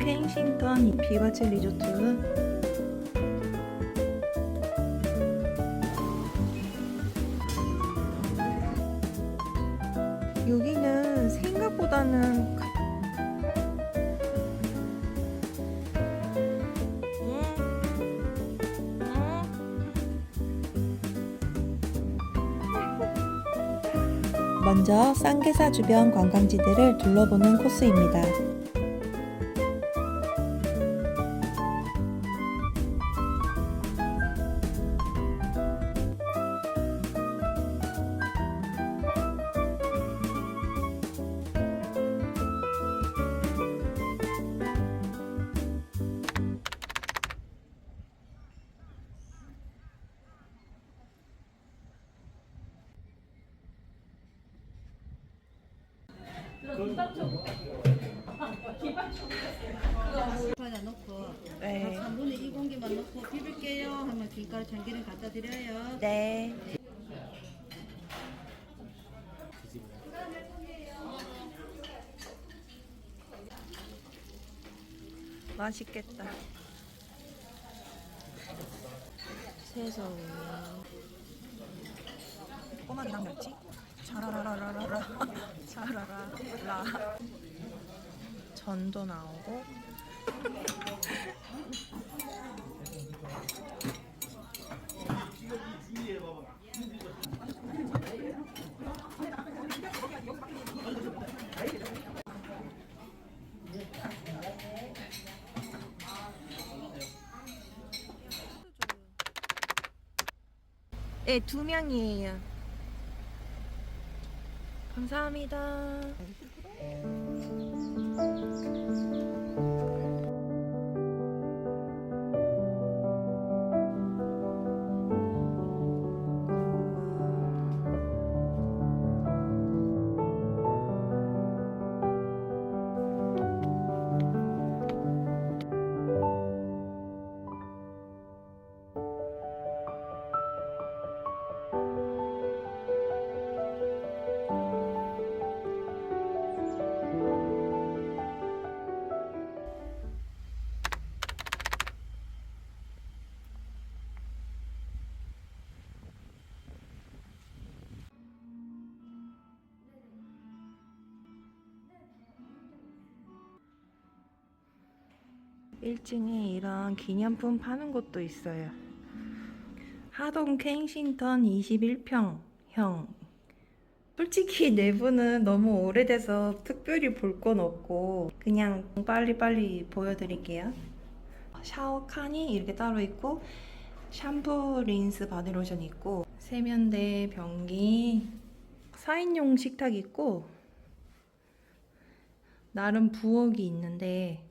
켄싱턴 비바체 리조트 여기는 생각보다는 가- 먼저 쌍계사 주변 관광지들을 둘러보는 코스입니다. 넣고 네. 3분의 2 공기만 넣고 비빌게요 하면 김가루 참기름 갖다 드려요. 네. 맛있겠다. 새송. 꼬막이랑 멸치? 자라라라라라. 자라라라. 전도 나오고. 네, 두 명이에요. 감사합니다. 일층에 이런 기념품 파는 곳도 있어요. 하동 켄싱턴 21평형. 솔직히 내부는 너무 오래돼서 특별히 볼 건 없고 그냥 빨리빨리 보여드릴게요. 샤워 칸이 이렇게 따로 있고 샴푸, 린스, 바디로션 있고 세면대, 변기, 4인용 식탁 있고 나름 부엌이 있는데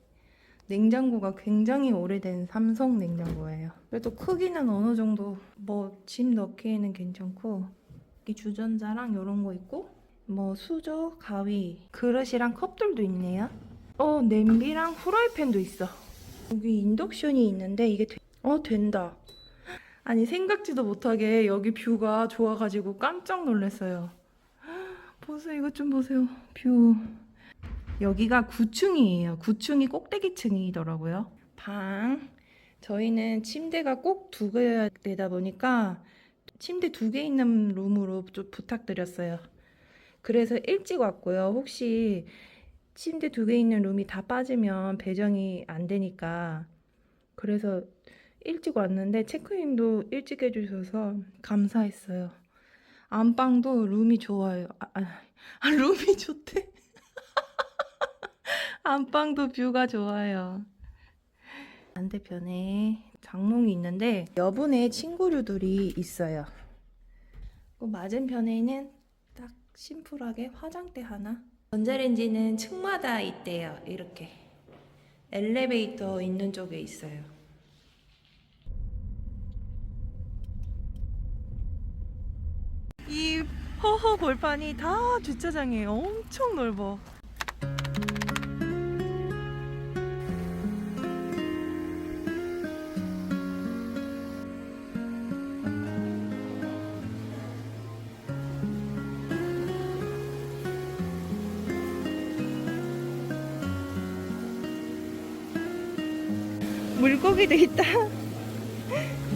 냉장고가 굉장히 오래된 삼성 냉장고예요. 그래도 크기는 어느 정도 뭐 짐 넣기에는 괜찮고 이 주전자랑 이런 거 있고 뭐 수저, 가위, 그릇이랑 컵들도 있네요. 어 냄비랑 후라이팬도 있어. 여기 인덕션이 있는데 이게 되... 어 된다. 아니 생각지도 못하게 여기 뷰가 좋아가지고 깜짝 놀랐어요. 보세요 이것 좀 보세요 뷰. 여기가 9층이에요. 9층이 꼭대기층이더라고요. 방. 저희는 침대가 꼭 두 개야 되다 보니까 침대 두 개 있는 룸으로 좀 부탁드렸어요. 그래서 일찍 왔고요. 혹시 침대 두 개 있는 룸이 다 빠지면 배정이 안 되니까 그래서 일찍 왔는데 체크인도 일찍 해주셔서 감사했어요. 안방도 룸이 좋아요. 아, 아, 아 룸이 좋대. 안방도 뷰가 좋아요. 반대편에 장롱이 있는데 여분의 친구류들이 있어요. 그 맞은편에는 딱 심플하게 화장대 하나. 전자레인지는 층마다 있대요. 이렇게 엘리베이터 있는 쪽에 있어요. 이 허허 벌판이 다 주차장이에요. 엄청 넓어. 물고기도 있다.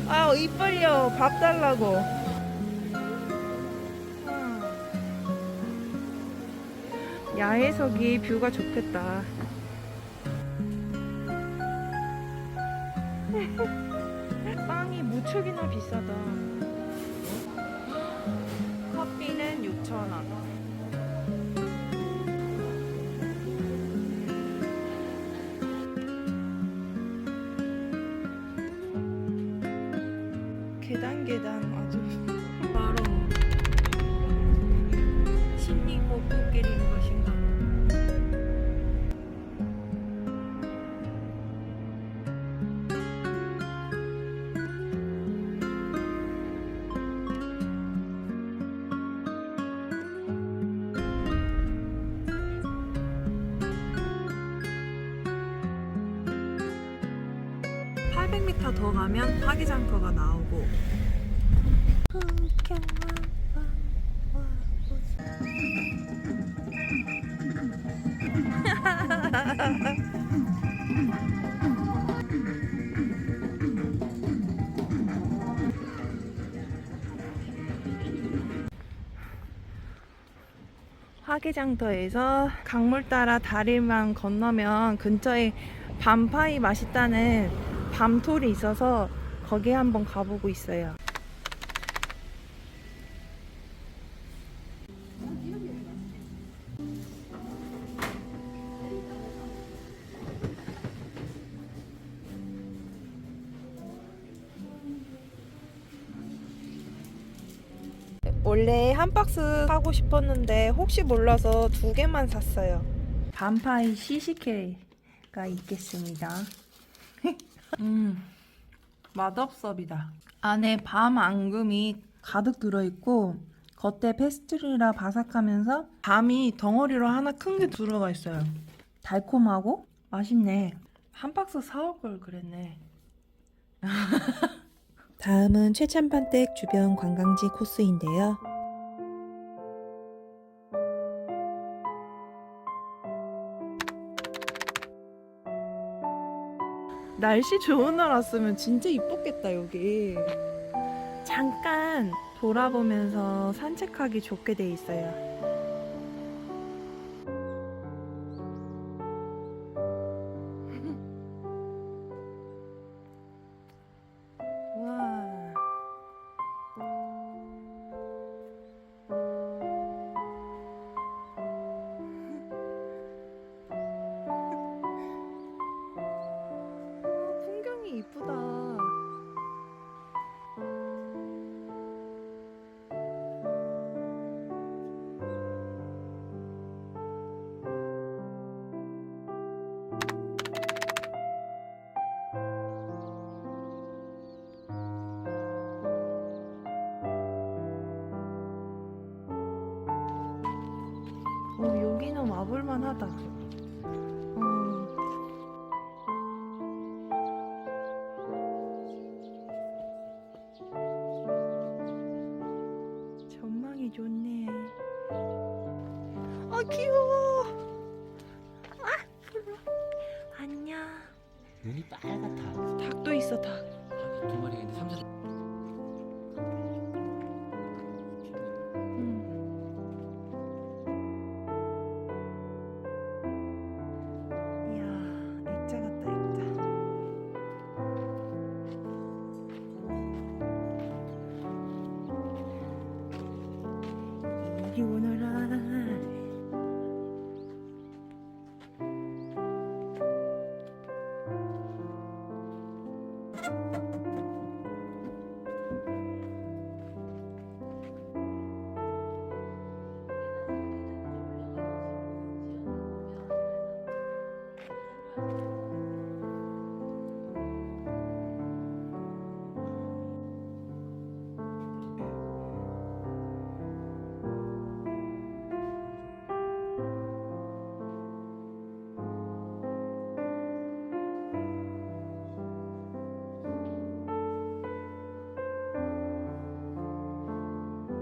아, 입 벌려. 밥 달라고. 야외석이 뷰가 좋겠다. 빵이 무척이나 비싸다. (800m) 더 가면 파기장터가 나오고. 화개장터에서 강물 따라 다리만 건너면 근처에 밤파이 맛있다는 밤톨이 있어서 거기에 한번 가보고 있어요. 원래 한 박스 사고 싶었는데 혹시 몰라서 두 개만 샀어요. 반파이 시식회가 있겠습니다. 음, 맛없어비다. 안에 밤 앙금이 가득 들어있고 겉에 페스트리라 바삭하면서 밤이 덩어리로 하나 큰 게 들어가 있어요. 달콤하고 맛있네. 한 박스 사올 걸 그랬네. 다음은 최참반댁 주변 관광지 코스인데요. 날씨 좋은 날 왔으면 진짜 이뻤겠다 여기. 잠깐 돌아보면서 산책하기 좋게 돼 있어요 어, 여기는 와볼만 하다.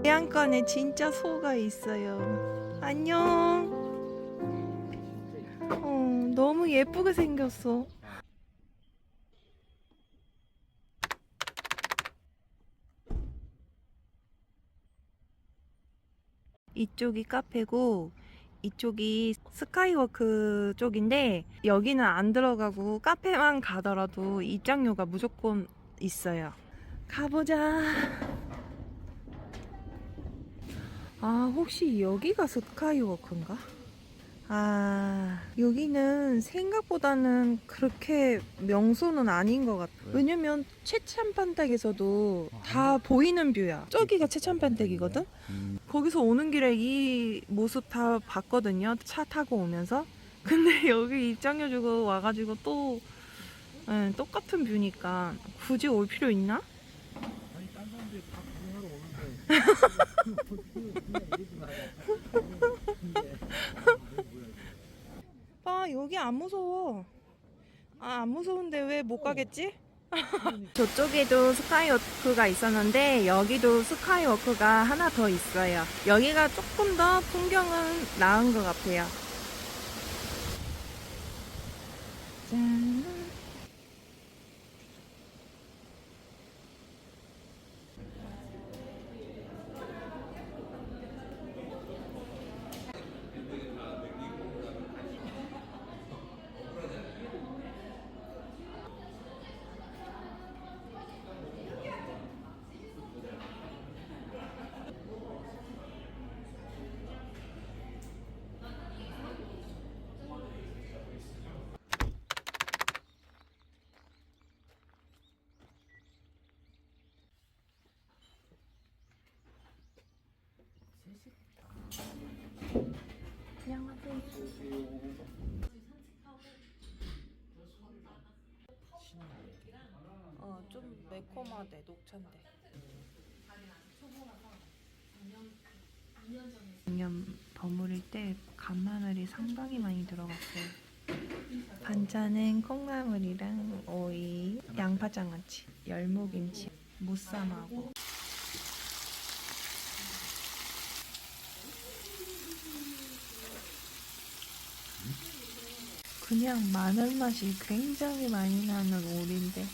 해안가에 진짜 소가 있어요. 안녕. 어, 너무 예쁘게 생겼어. 이쪽이 카페고 이쪽이 스카이워크 쪽인데 여기는 안 들어가고 카페만 가더라도 입장료가 무조건 있어요. 가보자. 아, 혹시 여기가 스카이워크인가? 아, 여기는 생각보다는 그렇게 명소는 아닌 것 같아. 왜? 왜냐면 최참판댁에서도 다 보이는 뷰야. 저기가 최참판댁이거든? 음, 거기서 오는 길에 이 모습 다 봤거든요. 차 타고 오면서. 근데 여기 입장료 주고 와가지고 또 예, 똑같은 뷰니까 굳이 올 필요 있나? 아 여기 안 무서워. 아 안 무서운데 왜 못 가겠지? 저쪽에도 스카이워크가 있었는데 여기도 스카이워크가 하나 더 있어요. 여기가 조금 더 풍경은 나은 것 같아요. 짠. 어, 좀 매콤하대, 녹차인데. 양념 버무릴 때 간마늘이 상당히 많이 들어갔어요. 반찬은 콩나물이랑 오이, 양파장아찌, 열무김치, 무쌈하고. 그냥 마늘 맛이 굉장히 많이 나는 오리인데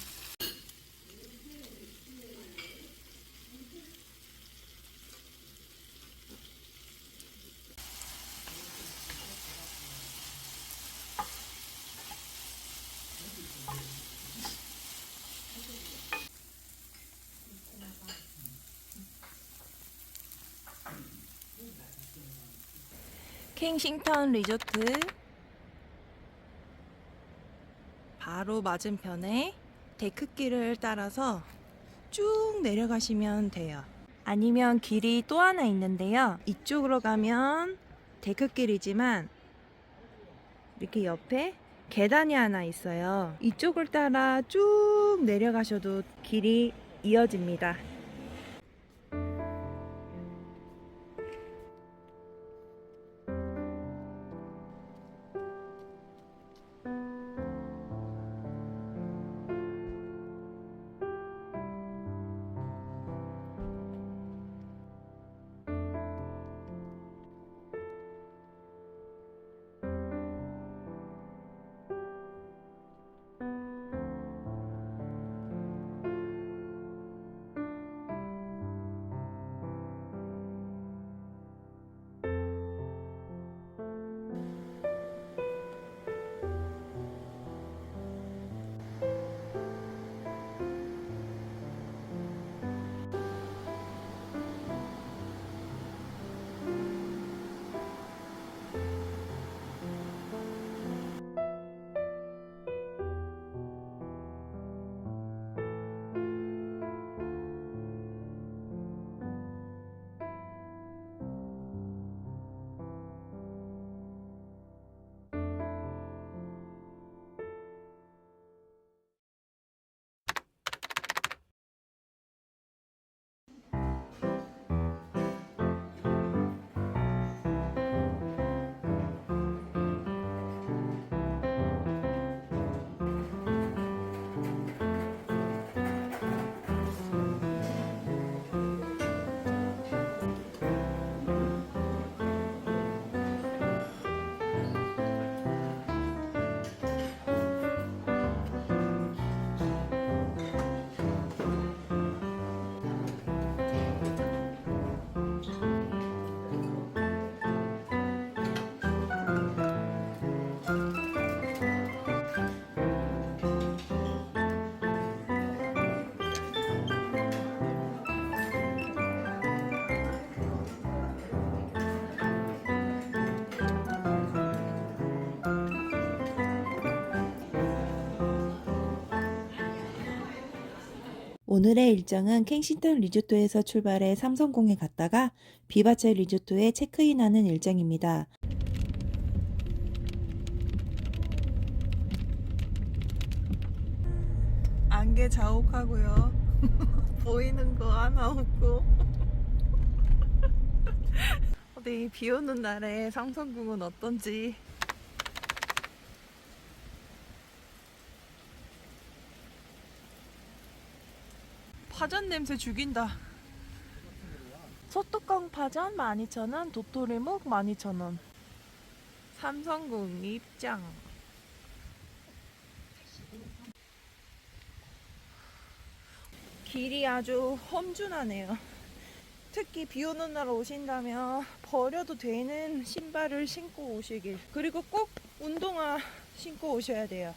킹싱턴 리조트 바로 맞은편에 데크길을 따라서 쭉 내려가시면 돼요. 아니면 길이 또 하나 있는데요. 이쪽으로 가면 데크길이지만 이렇게 옆에 계단이 하나 있어요. 이쪽을 따라 쭉 내려가셔도 길이 이어집니다. 오늘의 일정은 켄싱턴 리조트에서 출발해 삼성공에 갔다가 비바체 리조트에 체크인하는 일정입니다. 안개 자욱하고요. 보이는 거 하나 없고. 어디 비 오는 날에 삼성궁은 어떤지. 파전 냄새 죽인다. 소뚜껑 파전 12,000원, 도토리묵 12,000원. 삼성궁 입장. 길이 아주 험준하네요. 특히 비 오는 날 오신다면 버려도 되는 신발을 신고 오시길. 그리고 꼭 운동화 신고 오셔야 돼요.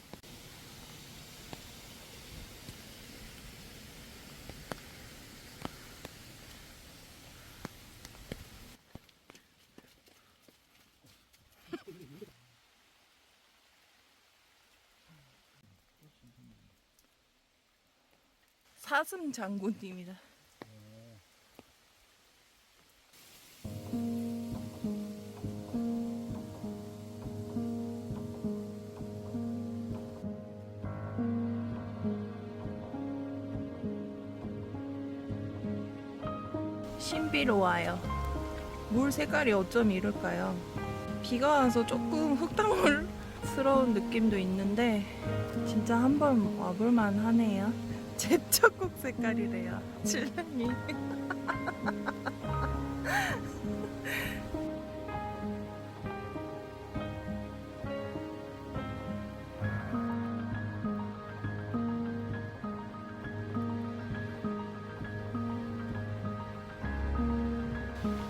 사슴 장군님이다. 신비로워요. 물 색깔이 어쩜 이럴까요? 비가 와서 조금 흙탕물스러운 느낌도 있는데 진짜 한번 와볼만 하네요. 제철국 색깔이래요. 칠레님.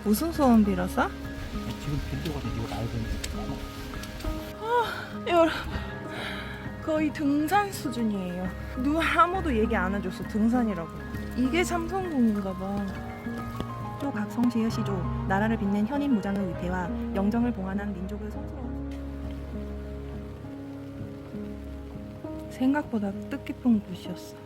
무슨 소원 빌었어? 지금 빈도가 되고 말고 여러분 거의 등산 수준이에요. 누가 아무도 얘기 안 해줬어 등산이라고. 이게 삼성궁인가 봐 또 각성시의 시조 나라를 빛낸 현인 무장의 위태와 영정을 봉안한 민족의 성스러움 생각보다 뜻깊은 곳이었어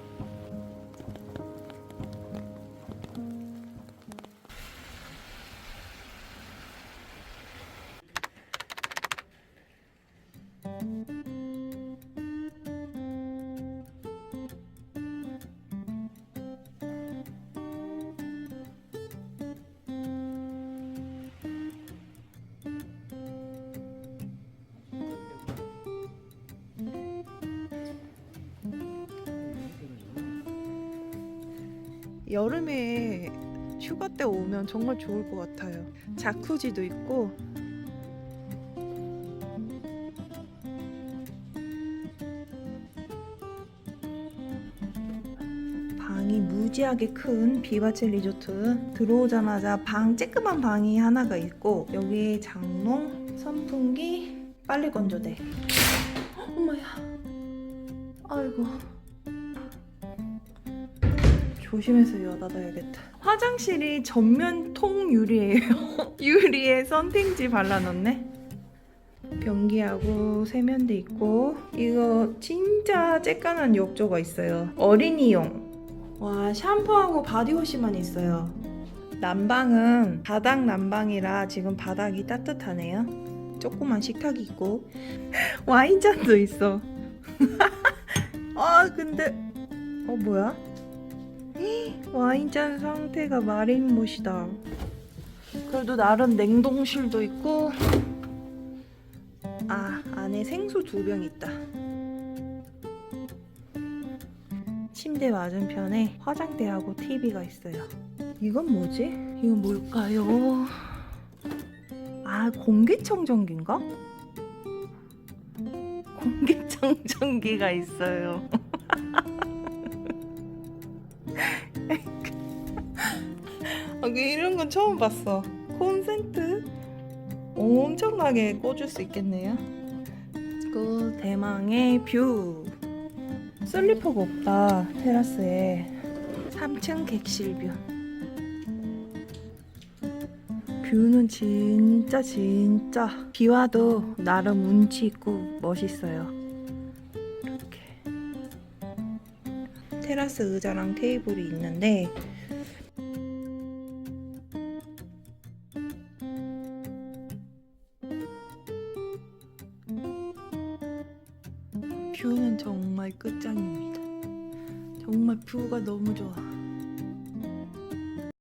여름에 휴가 때 오면 정말 좋을 것 같아요. 자쿠지도 있고 방이 무지하게 큰 비바체 리조트 들어오자마자 방 쬐끄만 방이 하나가 있고 여기 장롱, 선풍기, 빨래 건조대. 엄마야. 아이고. 조심해서 여닫아야겠다. 화장실이 전면 통유리예요. 유리에 선팅지 발라놨네. 변기하고 세면대 있고 이거 진짜 쬐깐한 욕조가 있어요. 어린이용. 와 샴푸하고 바디워시만 있어요. 난방은 바닥 난방이라 지금 바닥이 따뜻하네요. 조그만 식탁이 있고 와인잔도 있어. 아 근데 어 뭐야? 와인잔 상태가 마린못이다. 그래도 나름 냉동실도 있고 아 안에 생수 두 병 있다. 침대 맞은편에 화장대하고 TV가 있어요. 이건 뭐지? 이건 뭘까요? 아 공기청정기인가? 공기청정기가 있어요. 아, 그 이런 건 처음 봤어. 콘센트 엄청나게 꽂을 수 있겠네요. 그 대망의 뷰. 슬리퍼가 없다 테라스에. 3층 객실 뷰. 뷰는 진짜 진짜 비 와도 나름 운치 있고 멋있어요. 이렇게. 테라스 의자랑 테이블이 있는데